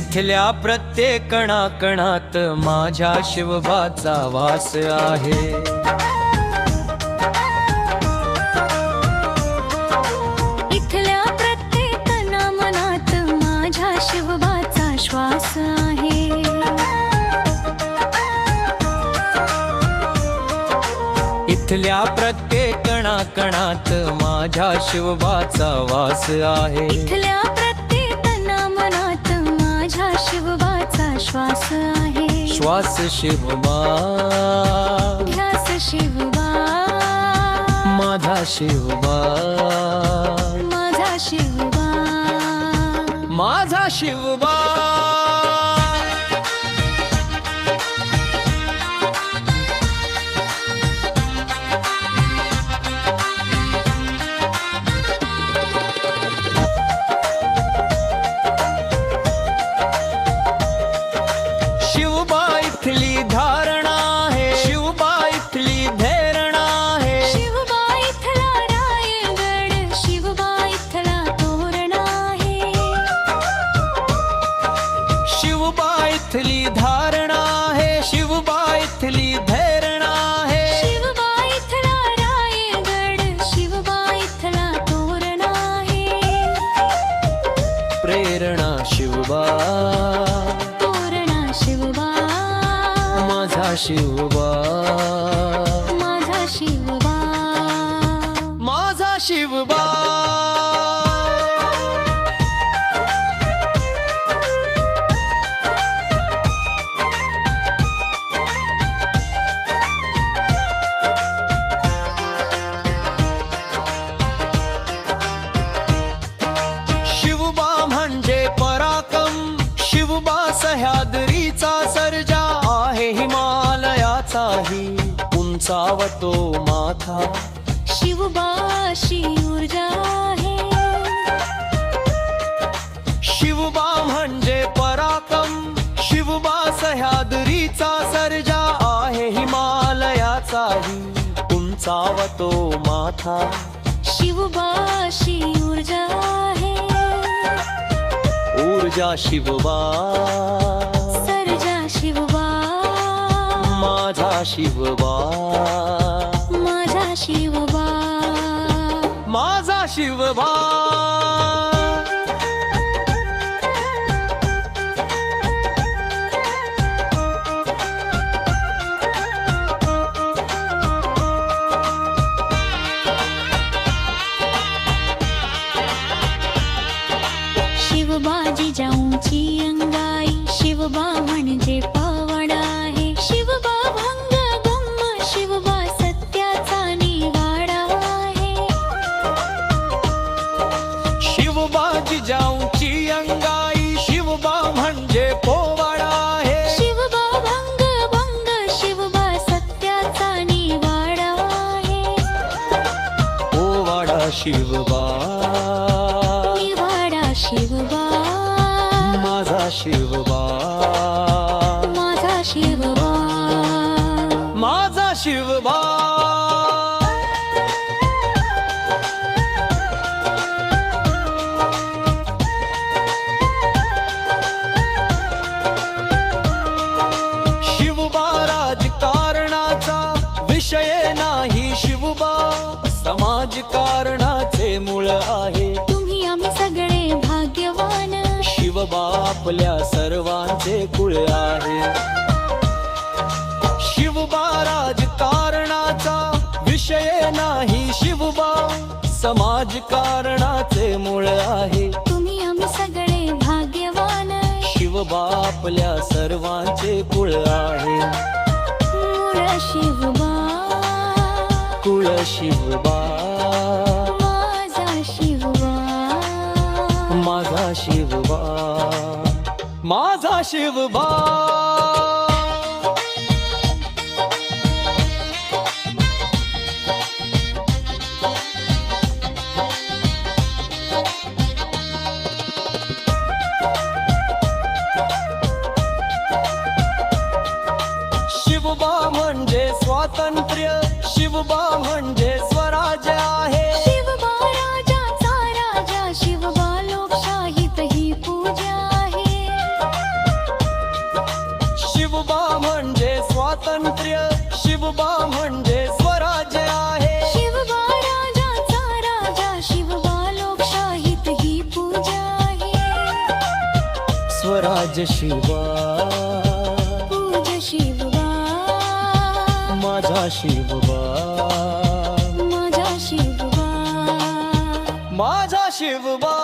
इथल्या प्रत्येक कणाकणात माझ्या शिवबाचा वास आहे. इथल्या प्रत्येक मनात माझ्या शिवबाचा श्वास आहे. इथल्या प्रत्येक कणाकणात माझ्या शिवबाचा वास आहे. इथल्या श्वास आहे. श्वास शिवबा ध्यास शिवबा माझा शिवबा माझा शिवबा माझा शिवबा शिवबा शिवबा. माझा शिवबा. माझा शिवबा. शिवबा उंचावतो माथा. शिवबा अशी ऊर्जा आहे. शिवबा म्हणजे पराक्रम. शिवबा सह्याद्रीचा सर्जा आहे हिमालयाचाही. उंचावतो माथा. शिवबा अशी ऊर्जा आहे. ऊर्जा शिवबा. शिवबा. माझा शिवबा. माझा शिवबा. शिवबा. निवाडा शिवबा. माझा शिवबा. माझा शिवबा. माझा शिवबा. शिवबा राजकारणाचा विषय नाही शिवबा. समाजकारणाचे आपल्या सर्वांचे कुळ आहे. शिवबा राजकारणाचा विषय नाही शिवबा समाजकारणाचे मूळ आहे. तुम्ही आम्ही सगळे भाग्यवान शिवबा आपल्या सर्वांचे कुळ आहे. मूळ शिवबा. कुळ शिवबा. माझा शिवबा. माझा शिवबा. माझा शिवबा शिवबा म्हणजे स्वातंत्र्य शिवबा म्हणजे स्वातंत्र्य शिवबा म्हणजे स्वराज्य आहे. शिवबा राजाचा राजा शिवबा लोकशाहीत ही पूजा आहे. स्वराज शिवा पूजा शिवबा. माझा शिवबा. माझा शिवबा. माझा शिवबा.